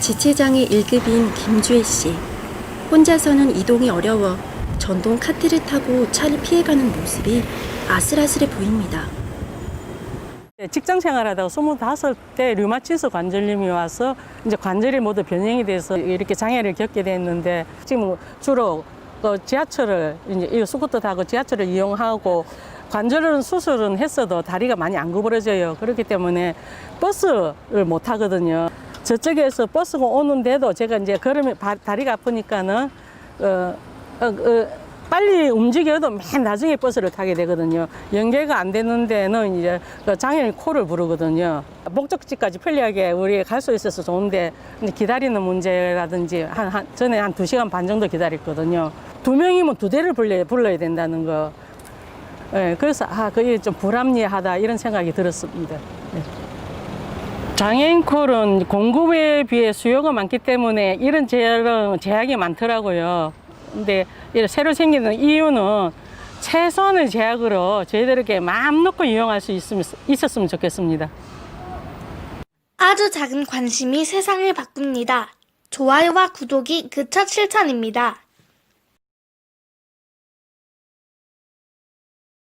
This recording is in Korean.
지체장애 1급인 김주혜 씨. 혼자서는 이동이 어려워 전동 카트를 타고 차를 피해가는 모습이 아슬아슬해 보입니다. 네, 직장 생활하다가 25대 류마티스 관절염이 와서 이제 관절이 모두 변형이 돼서 이렇게 장애를 겪게 됐는데 지금 주로 그 지하철을 이제 이 스쿠터 타고 지하철을 이용하고 관절은 수술은 했어도 다리가 많이 안 구부러져요. 그렇기 때문에 버스를 못 타거든요. 저쪽에서 버스가 오는데도 제가 이제 걸으면 바- 다리가 아프니까는 어, 어, 어, 빨리 움직여도 맨 나중에 버스를 타게 되거든요. 연계가 안 되는 데는 이제 그 장애인 콜을 부르거든요. 목적지까지 편리하게 우리 갈 수 있어서 좋은데 기다리는 문제라든지 한, 한 전에 한 두 시간 반 정도 기다렸거든요. 두 명이면 두 대를 불러야, 불러야 된다는 거. 예, 그래서 아, 그게 좀 불합리하다 이런 생각이 들었습니다. 예. 장애인 콜은 공급에 비해 수요가 많기 때문에 이런 제약은 제약이 많더라고요. 근데 새로 생기는 이유는 최소한의 제약으로 저희들에게 마음 놓고 이용할 수 있었으면 좋겠습니다. 아주 작은 관심이 세상을 바꿉니다. 좋아요와 구독이 그 첫 실천입니다.